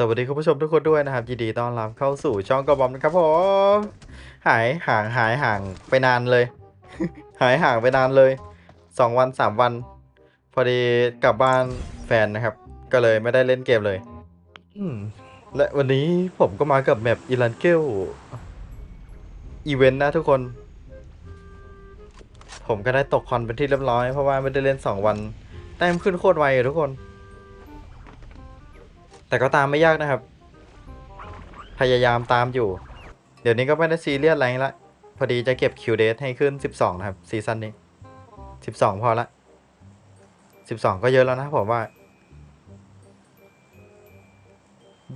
สวัสดีคุณผู้ชมทุกคนด้วยนะครับยินดีต้อนรับเข้าสู่ช่องกระบอมนะครับผมหายห่างหายห่างไปนานเลย หายห่างไปนานเลยสองวันสามวัน พอดีกลับบ้านแฟนนะครับ ก็เลยไม่ได้เล่นเกมเลยและวันนี้ผมก็มากับแมปอีลันเกลอีเวนต์นะทุกคน ผมก็ได้ตกคอนเป็นที่เรียบร้อยเพราะว่าไม่ได้เล่นสองวันแต้มขึ้นโคตรไวอะทุกคน แต่ก็ตามไม่ยากนะครับ พยายามตามอยู่ เดี๋ยวนี้ก็ไม่ได้ซีเรียสอะไรละ พอดีจะเก็บคิวเดทให้ขึ้น 12 นะครับ ซีซั่นนี้ 12 พอละ 12 ก็เยอะแล้วนะผมว่า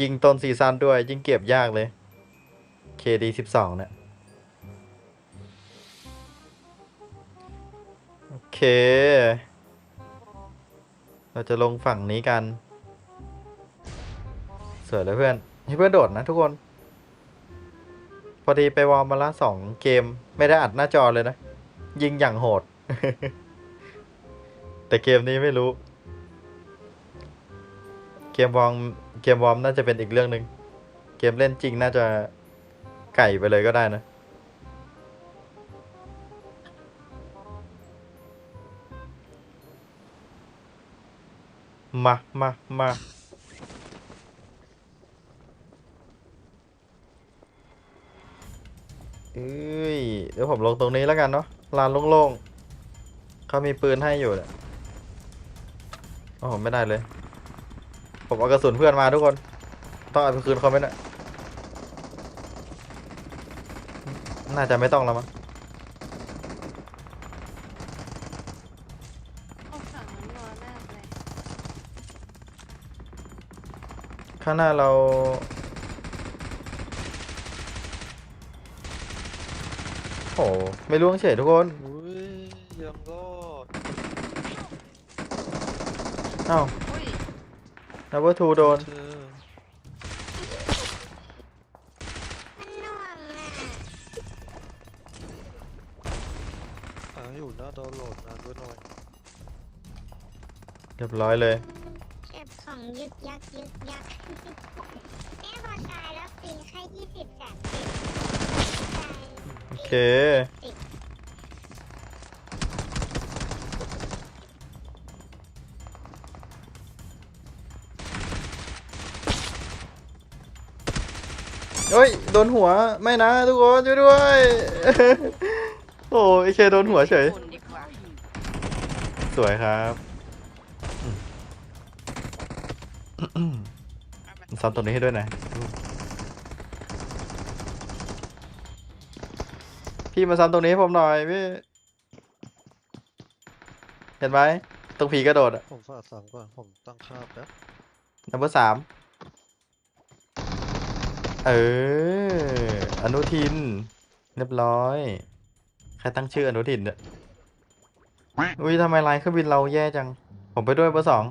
ยิงต้นซีซั่นด้วย ยิ่งเก็บยากเลย KD 12 เนี่ยโอเค เราจะลงฝั่งนี้กัน สวยเลยเพื่อนให้เพื่อนโดดนะทุกคน พอดีไปวอร์มมาละสองเกม ไม่ได้อัดหน้าจอเลยนะ ยิงอย่างโหด แต่เกมนี้ไม่รู้ เกมวอร์มเกมวอร์มน่าจะเป็นอีกเรื่องหนึ่งเกมเล่นจริงน่าจะไก่ไปเลยก็ได้นะมามามา อ้ยเดี๋ยวผมลงตรงนี้แล้วกันเนาะลานโล่งๆเขามีปืนให้อยู่เนี่ยโอ้โหไม่ได้เลย ผมเอากระสุนเพื่อนมาทุกคน ต้องเอาไปคืนเขาไหมเนี่ยน่าจะไม่ต้องแล้วมั้งโอ้ฝั่งนั้นนัวมากเลยข้างหน้าเรา โอ้โหไม่ล่วงเฉยทุกคนอุ้ยยังรอดเอ้าอุ้ยนับว่าทูโดนเธออ่าอยู่หน้าดาวน์โหลดนานด้วยหน่อยเรียบร้อยเลย เก็บของยึดยักยึดยักแม่พอตายแล้วปีแค่ยี่สิบแสนเจ็ดตายโอ เค เฮ้ย โดนหัว ไม่นะทุกคนช่วยด้วยโอ้ไอเคโดนหัวเฉย คนดีกว่าสวยครับอืมซ้ำตรงนี้ให้ด้วยนะ พี่มาซ้ำตรงนี้ให้ผมหน่อยพี่ เห็นไหมตรงผีกระโดดอะผมฝากสามก่อน ผมตั้งค่าแป๊บนัมเบอร์สามเออ อนุทิน เรียบร้อย ใครตั้งชื่ออนุทินเนี่ยอุ้ยทำไมไลน์เครื่องบินเราแย่จัง ผมไปด้วยเบอร์สอง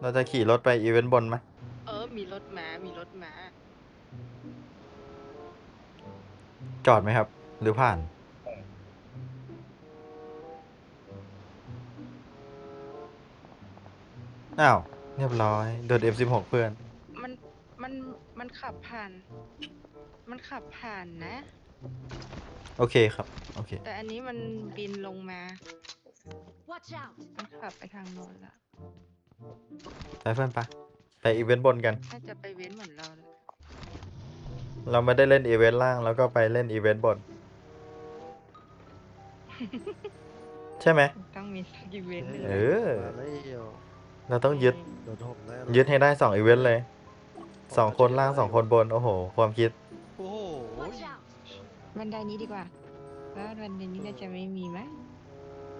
เราจะขี่รถไปอีเวนต์บนไหมเออ มีรถม้ามีรถม้าจอดไหมครับ หรือผ่าน อ้าวเรียบร้อยโดน F16 เพื่อน มันมันมันขับผ่าน มันขับผ่านนะ โอเคครับ โอเค แต่อันนี้มันบินลงมา Watch out! มันขับไปทางโน้นละไปเพื่อนปะไปอีเวนต์บนกัน น่าจะไปเว้นเหมือนเราเลยเราไม่ได้เล่นอีเวนต์ล่างแล้วก็ไปเล่นอีเวนต์บน ใช่ไหม ต้องมีสักอีเวนต์หนึ่งเออ มาแล้ว เราต้องยึดโดนผมแน่เลยยึดให้ได้สองอีเวนต์เลยสองคนล่างสองคนบน โอ้โห ความคิด โอ้โห Watch out! บันไดนี้ดีกว่าว่าบันไดนี้น่าจะไม่มีไหม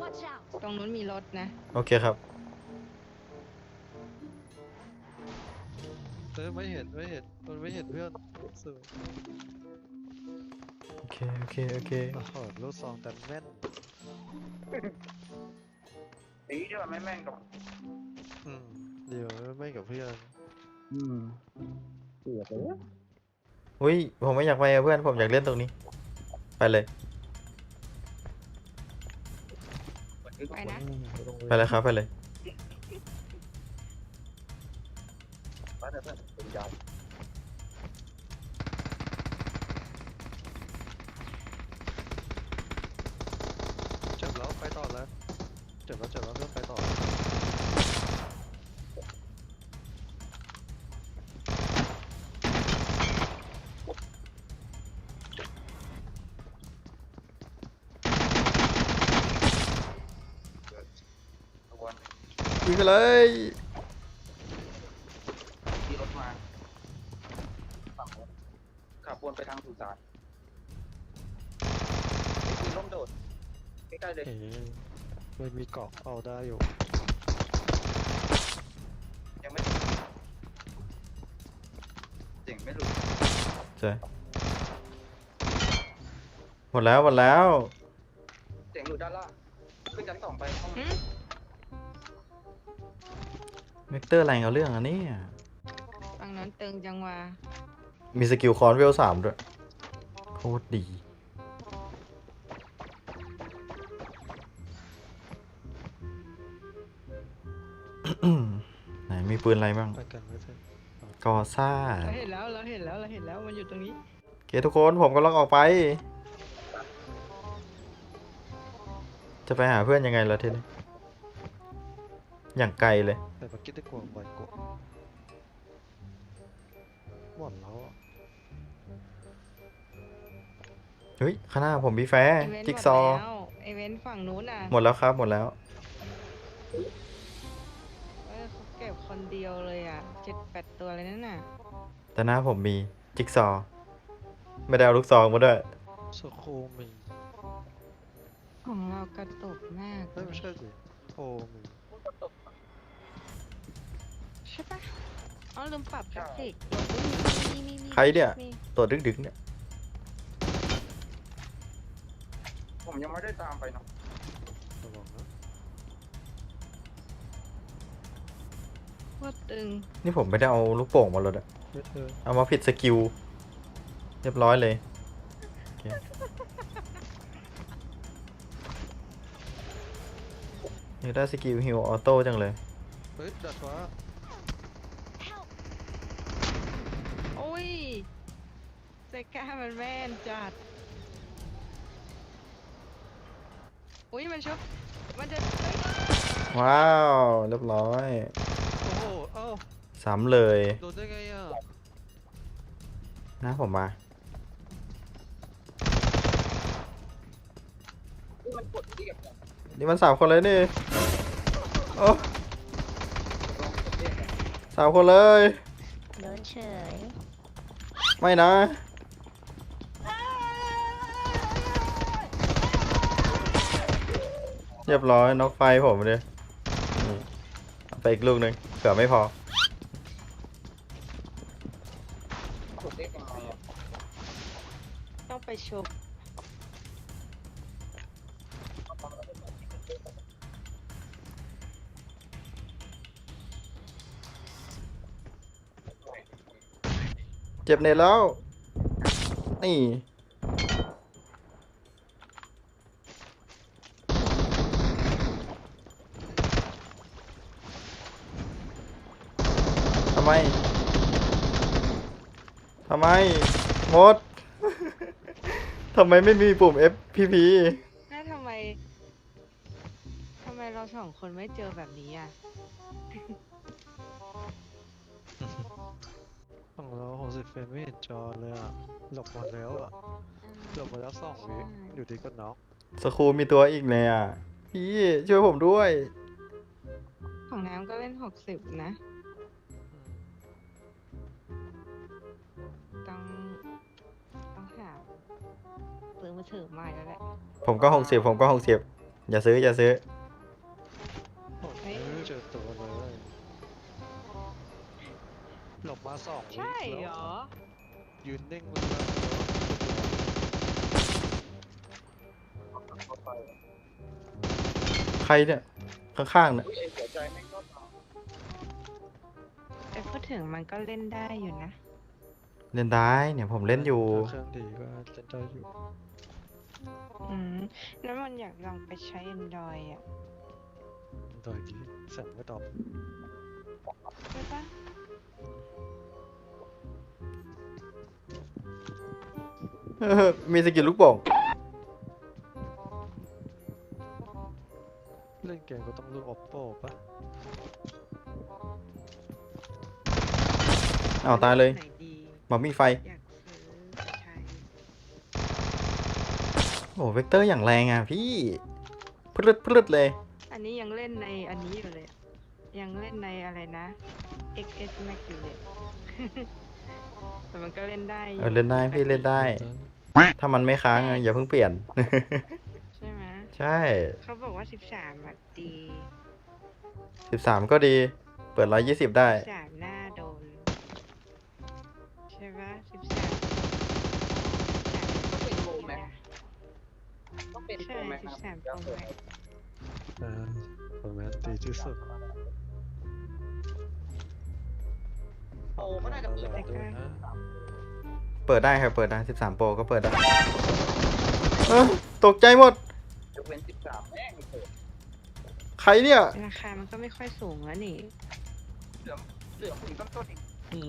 Watch out! ตรงนู้นมีรถนะ โอเคครับ เออไม่เห็นไม่เห็นมันไม่เห็นเพื่อนสวยโอเค โอเค โอเค โอ้โหลูกซองแต่แม่น ตีด้วยไม่แม่งกับ อืมเดี๋ยวไม่กับเพื่อนอืมเสือไปแล้วอุ้ยผมไม่อยากไปกับเพื่อนผมอยากเล่นตรงนี้ ไปเลย ไปนะ ไปเลยครับไปเลย ไปเถอะเพื่อนเป็นยาว เลยขี่รถมาฝั่งนู้นขับวนไปทางสุสานขี่ล้มโดดใกล้ๆเลยเอ๋ไม่มีเกาะเอาได้อยู่ยังไม่เจ๋งไม่หลุดใช่หมดแล้วหมดแล้ว เจ๋งหลุดด้านล่างขึ้นชั้นสองไปห้อง หืม เวกเตอร์แรงเอาเรื่องอันนี้ฝั่งนั้นตึงจังวะมีสกิลคอนเวลสามด้วย โคตรดี ไหนมีปืนอะไรบ้าง ไปกันไม่ใช่กอซ่า เราเห็นแล้วเราเห็นแล้วเราเห็นแล้วมันอยู่ตรงนี้โอเคทุกคนผมกำลังออกไป จะไปหาเพื่อนยังไงล่ะทีนี้ อย่างไกลเลยแต่เมื่อกี้ได้กลัวบ่อยกว่าหมดแล้วอะเฮ้ยข้างหน้าผมมีแฟร์อีเวนต์จิ๊กหมดซอว์แล้วอีเวนต์ฝั่งนู้นน่ะหมดแล้วครับหมดแล้ว เออเขาเก็บคนเดียวเลยอะเจ็ดแปดตัวเลยนั่นน่ะแต่หน้าผมมีจิ๊กซอว์ไม่ได้เอาลูกซองมาด้วย สโคมีของเรากระตุกมากเฮ้ยไม่ใช่สิโคมีใช่ปะอ๋อลืมปรับกราฟิกมีมีมีใครเนี่ย มีตัวดึกๆเนี่ย ผมยังไม่ได้ตามไปเนาะระวังนะโคตรตึงนี่ผมไม่ได้เอาลูกโป่งมาเลยอะเฮ้ยเธอเอามาผิดสกิล เรียบร้อยเลยโอเคอยากได้สกิลฮิวออโต้จังเลย เฮ้ยดัดฟ้า โอ้ ยเซก้ามันแม่นจัด อุ้ยมันชุบ มันจะเฮ้ยว้าว เรียบร้อยโอ้โหเอ้าซ้ำเลย โดนได้ไงอะนะผมมามันกดเรียกอะนี่มันสามคนเลยนี่โอ้ลองกดเรียกอะสามคนเลย โดนเฉย ไม่นะ เรียบร้อยน็อกไฟผมเลยไปอีกลูกหนึ่งเผื่อไม่พอ ต้องไปชุบ เจ็บเน็ตแล้ว นี่ ทำไม ทำไมมด ทำไมไม่มีปุ่ม FPP น่าทำไม ทำไมเราสองคนไม่เจอแบบนี้อะ ฝั่งเราหกสิบเฟรมไม่เห็นจอเลยอะ หลบหมดแล้วอะ หลบมาแล้วสองวิใช่อยู่ดีก็น็อกสครูมีตัวอีกเลยอะ พี่ช่วยผมด้วย ของน้ำก็เล่นหกสิบนะ ต้อง ต้องหาซื้อมือถือใหม่แล้วแหละผมก็หกสิบผมก็หกสิบอย่าซื้ออย่าซื้อ สองวิใช่เหรแล้วอ ยืนนิ่งเลยนะเข้าไปใครเนี่ย ข้างๆเนี่ย อุ้ยไอ้หัวใจไม่งก็ตามแต่พูดถึงมันก็เล่นได้อยู่นะ เล่นได้เนี่ยผมเล่นอยู่ เครื่องดีก็เล่นได้อยู่อืมแล้วมันอยากลองไปใช้ Android อะโดยที่เสียงไม่ตอบ ใช่ปะ มีสกิลลูกโป่งเล่นเกมก็ต้องลูก oppo ปะอ้าตายเลยหนดีมามีไฟออ้โอ้เวกเตอร์อย่างแรงอะพี่พลึดพลึดเลย อันนี้ยังเล่นในอันนี้อยู่เลยยังเล่นในอะไรนะ XS Max อยู่เลย แต่มันก็เล่นได้ยู่เออเล่นได้พี่เล่นได้ ถ้ามันไม่ค้างอะอย่าเพิ่งเปลี่ยน ใช่ไหมใช่เขาบอกว่า13อะดีสิบสามก็ดี เปิดร้อยยี่สิบได้13หน้าโดน ใช่ปะ13ต้องเป็นโปรแม็กต้องเป็นโปใช่รแม็กนะ13 Pro Max เออผมว่าดีที่สุด โปรก็น่าจะเปิดแต่ได้ก็นะเปิดได้ครับเปิดได้สิบสามโปรก็เปิดได้เออตกใจหมด ยกเว้นสิบสามแม่งเปิดใครเนี่ย ราคามันก็ไม่ค่อยสูงแล้วนี่ เหลือเหลือถึงต้นต้นๆเองอื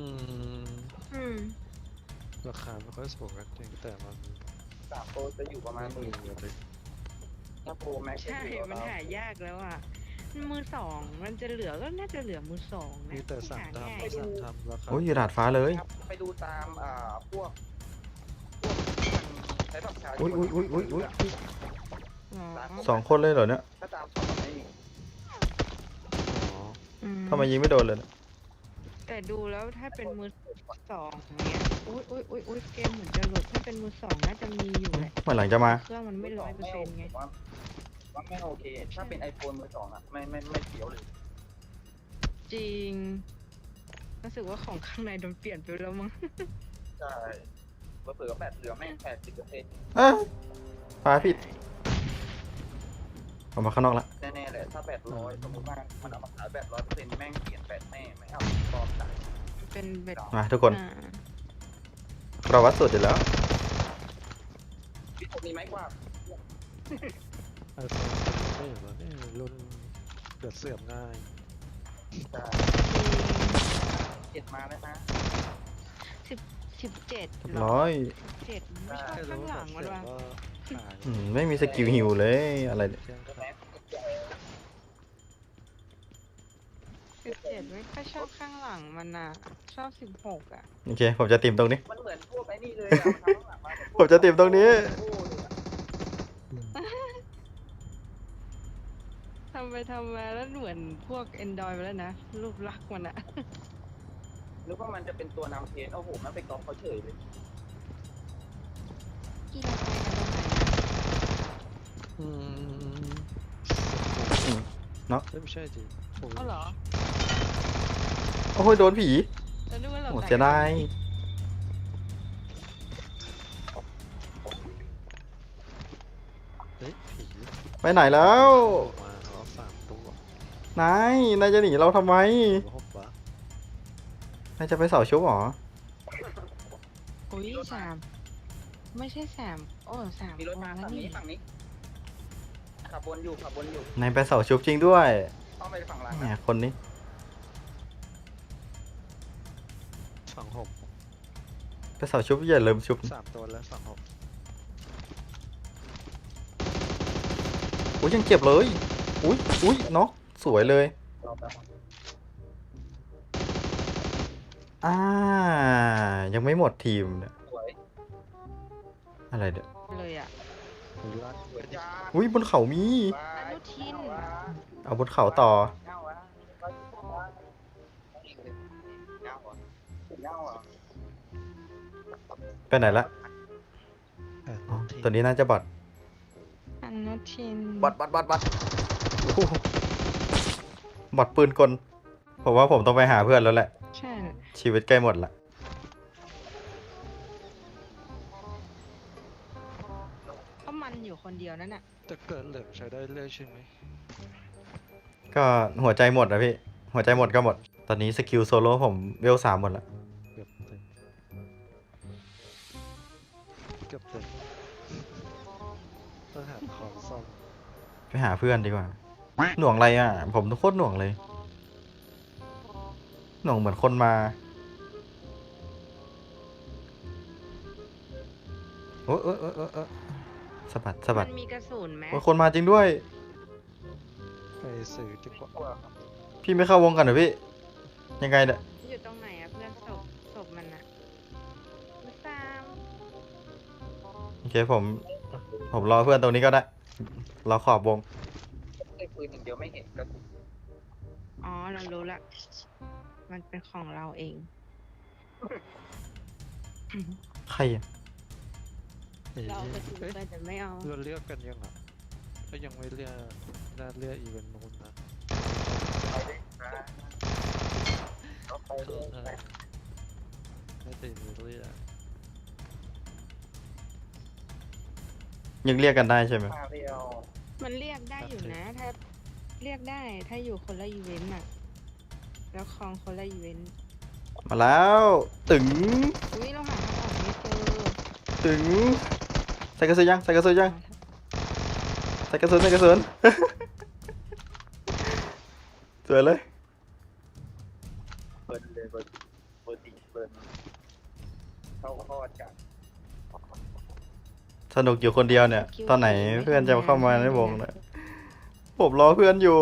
มอืม ราคาไม่ค่อยสูงกันจริงแต่มันสามโปรจะอยู่ประมาณหมีมื่นเงินเลยถ้าโปรแม็กซ์จะใช่อยู่มันประมาณหายากแล้วอะ มือสองมันจะเหลือก็น่าจะเหลือมือสองนะมีแต่สั่งหาง่ายทำสั่งทำราคาโอ้ยอยู่ดาดฟ้าเลย ครับไปดูตามอ่าพวกพวกใช้ดอกชาอุ้ยอุ้ยอุ้ยอุ้ยอุ้ยอ๋อสองคนเลยเหรอเนี่ยถ้าตามสองไม่มีอ๋ออืมทำไมยิงไม่โดนเลยเนี่ยแต่ดูแล้วถ้าเป็นมือสองเนี่ยอุ้ยอุ้ยอุ้ยอุ้ยเกมเหมือนจะหลุดถ้าเป็นมือสองน่าจะมีอยู่แหละเมื่อหลังจะมา เครื่องมันไม่ร้อยเปอร์เซ็นต์ไงว่า ว่าไม่โอเค ถ้าเป็น iPhone มือสองอะไม่ไม่ไม่เสียวเลยจริง รู้สึกว่าของข้างในโดนเปลี่ยนไปแล้วมั้ง ใช่เผื่อๆแบตเหลือแม่งแปดสิบเปอร์เซ็นต์อะฟ้าผิดออกมาข้างนอกละแน่ๆเลยถ้าแบตร้อยสมมติว่ามันเอามาขายแบตร้อยเปอร์เซ็นต์แม่งเปลี่ยนแบตแม่ไม่เอาปลอมจ่ายเป็นเบ็ดมาทุกคนอ่าเราวัดสุดอยู่แล้วพี่ผมมีไม้กวาด ไอโฟนไม่เหรอเนี่ยรุ่นเกิดเสื่อมง่ายเจ็ดมาแล้วนะสิบเจ็ดร้อยเจ็ดไม่ชอบข้างหลังมันว่ะอืมไม่มีสกิลฮิวเลยอะไรเนี่ยสิบเจ็ดไม่ค่อยชอบข้างหลังมันอะ ชอบสิบหกอะ โอเค ผมจะติมตรงนี้ มันเหมือนพวกไอ้นี่เลยอะผมจะติมตรงนี้ โอ้เลยอะ ทำ ไปทำมาแล้วเหมือนพวก Android ไปแล้วนะ รูปลักษณ์มันอะนึกว่ามันจะเป็นตัวนำเทรนโอ้โห มันไปกองเขาเฉยเลยกี่เราไปกันตรงไหนอืมอืมเนอะเอ้ยไม่ใช่ดิโอ้ยเอาเหรอโอ้ยโดนผีเราดูว่าเราโอ้ไปเสียดายเฮ้ยผีไปไหนแล้วาย นายจะหนีเราทำไมหัวหกวะนายจะไปเสาชุบเหรอ อุ้ยสามไม่ใช่สามโอ้สามมีรถมาแล้ฝั่วงนี่นี้ฝั่งนี้ ขับบนอยู่ขับบนอยู่นายไปเสาชุบจริงด้วยเข้าไปฝั่งหลังแหมนะคนนี้ สองหกไปเสาชุบอย่าลืมชุบ สามตัวแล้วสองหกอุ้ยยังเจ็บเลย อุ้ยอุ้ยเนาะ สวยเลย รอบแล้วอ่า ยังไม่หมดทีมเนี่ยสวยอะไรเดี๋ยวเลยอะมีลากสวยจ้าอุ้ยบนเขามี อนุทิน เอาบนเขาต่อเงาวะเงาวะเงาวะเงาวะไปไหนละแปดอ๋อทีตัวนี้น่าจะบอดอนุทิน บอดบอดบอดบอดโอ้โห บอดปืนกล ผมว่าผมต้องไปหาเพื่อนแล้วแหละ ใช่ ชีวิตใกล้หมดละ ก็มันอยู่คนเดียวนั่นน่ะ แต่เกิดเหลืองใช้ได้เรื่อยใช่ไหมก็หัวใจหมดนะพี่ หัวใจหมดก็หมด ตอนนี้สกิลโซโล่ผมเวลสามหมดละ เกือบเต็มเกือบเต็มต้องหาของซ่อมไปหาเพื่อนดีกว่า หน่วงอะไรอะ ผมโคตรหน่วงเลย หน่วงเหมือนคนมา โอ้เออเออเออเอสะบัดสะบัดมันมีกระสุนไหมโคนมาจริงด้วย ไปสื่อดีกว่าพี่ไม่เข้าวงกันเหรอพี่ ยังไงเนี่ย อยู่ตรงไหนอะเพื่อนศพศพมันอะมุสามโอเคผม ผมรอเพื่อนตรงนี้ก็ได้ เราขอบวง ปืนอย่างเดียวไม่เห็นก็อ๋อเรารู้ละ มันเป็นของเราเอง ใครอะเอ้ยเราเอาไปทิ้งเอ้ยไปแต่ไม่เอา เราเลือกกันยังอะก็ยังไม่เลือกน่าเลือกอีเวนต์นู้นนะไปเลยนะเอาไปเอเลอยเออไม่ติดเลือกยังเรียกกันได้ใช่ไหมมาเรียวมันเรียกได้อยู่นะ ถ้า เรียกได้ถ้าอยู่คนละอีเวนต์อะแล้วคลองคนละอีเวนต์มาแล้วตึงอุ้ยเราหาทางออกไม่เจอตึงใส่กระสุนยังใส่กระสุนยังใส่กระสุนใส่กระสุน สวยเลยเบิร์นเลยเบิร์นเบิร์นดีเบิร์นเข้าทอดกันสนุกอยู่คนเดียวเนี่ย ตอนไหนเพื่อนจะเข้ามาในวงเนี่ย ผมรอเพื่อนอยู่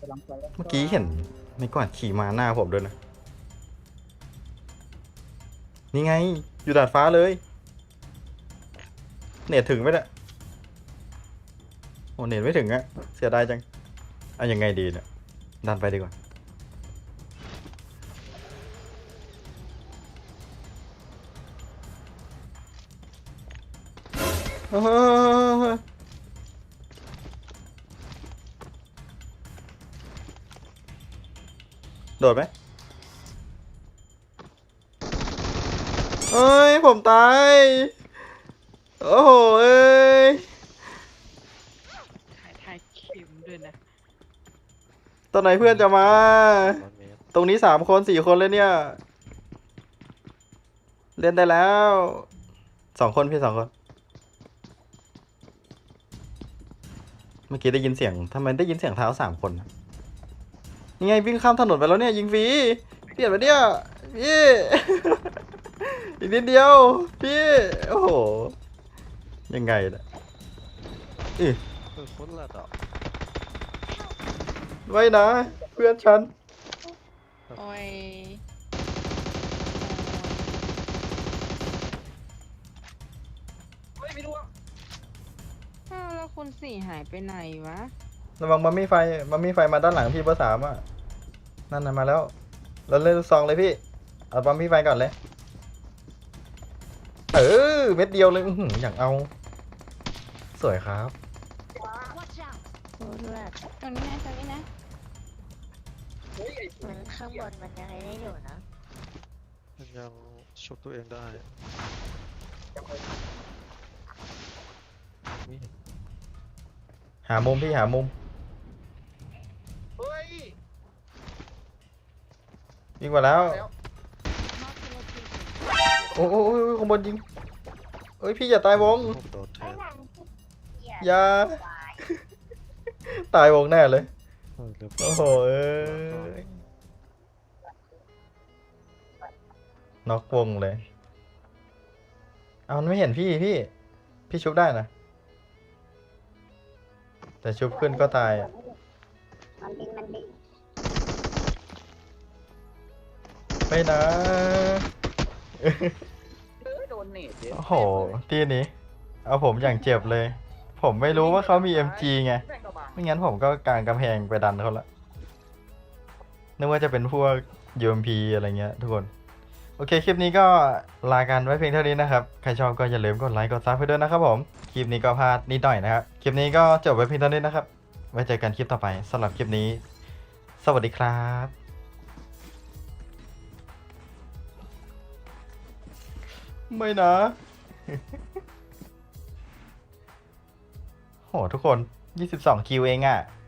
กำลังไปแล้วเมื่อกี้เห็นไม่ก่อนขี่มาหน้าผมด้วยนะ นี่ไง อยู่ดาดฟ้าเลย เน็ตถึงไหมเนี่ยโอ้เน็ตไม่ถึงอะเสียดายจังเอายังไงดีเนี่ยดันไปดีกว่า เฮ้ยโดดไหมเอ้ย ผมตาย โอ้โห เอ้ย ถ่ายถ่ายเข็มด้วยนะ ตอนไหนเพื่อนจะมา ร้อยเมตรตรงนี้สามคนสี่คนเลยเนี่ย เล่นได้แล้ว สองคนพี่สองคน เมื่อกี้ได้ยินเสียงทำไมได้ยินเสียงเท้าสามคนนะยังไงวิ่งข้ามถนนไปแล้วเนี่ยยิงฟรีเปลี่ยนไปเนี่ยพี่ อีกนิดเดียว พี่ โอ้โห ยังไงเนี่ยอีเออโคนละดอกไม่นะ เพื่อนฉัน โอ้ยเฮ้ยไม่รู้ว่า อ้าวแล้วคุณสี่หายไปไหนวะ ระวังมันมีไฟมันมีไฟมาด้านหลังพี่เบอร์สามอะ นั่นน่ะมาแล้ว เราเล่นลูกซองเลยพี่ เอาปั๊มพี่ไฟก่อนเลย เออเม็ดเดียวเลยอื้อหืออย่างเอา สวยครับ Watch out! โอ้เลือดตรงนี้นะตรงนี้นะเฮ้ยไอ้เหมือนข้างบนมันยังไงได้อยู่นะมันยังชุบตัวเองได้จะไปไม่เห็น หามุมพี่หามุมเฮ้ยยิงมาแล้ว แล้ว Mark the location. โอ้โอ้โอ้โอ้ข้างบนยิงเอ้ยพี่อย่าตายวงผมโดนแทนอย่าตายวงแน่เลย เออเรียบร้โอ้อยโหเอ้ยน็อกวงเลย เอามันไม่เห็นพี่พี่ พี่ชุบได้นะ แต่ชุบขึ้นก็ตายอะมันดินมันดินไม่นะเอ้ยโดนเนตเยอะโอ้โห ที่นี้ เอาผมอย่างเจ็บเลย ผมไม่รู้ว่าเขามี MG ไง แม่งกระบะไม่งั้นผมก็กางกำแพงไปดันเขาละ นึกว่าจะเป็นพวก UMP อะไรเงี้ยทุกคน โอเค คลิปนี้ก็ลากันไว้เพียงเท่านี้นะครับ ใครชอบก็อย่าลืมกดไลค์กดซับให้ด้วยนะครับผม คลิปนี้ก็พลาดนิดหน่อยนะครับ คลิปนี้ก็จบไว้เพียงเท่านี้นะครับ ไว้เจอกันคลิปต่อไปสำหรับคลิปนี้ สวัสดีครับไม่นะ โห ทุกคน 22 คิวเองอะ่ะ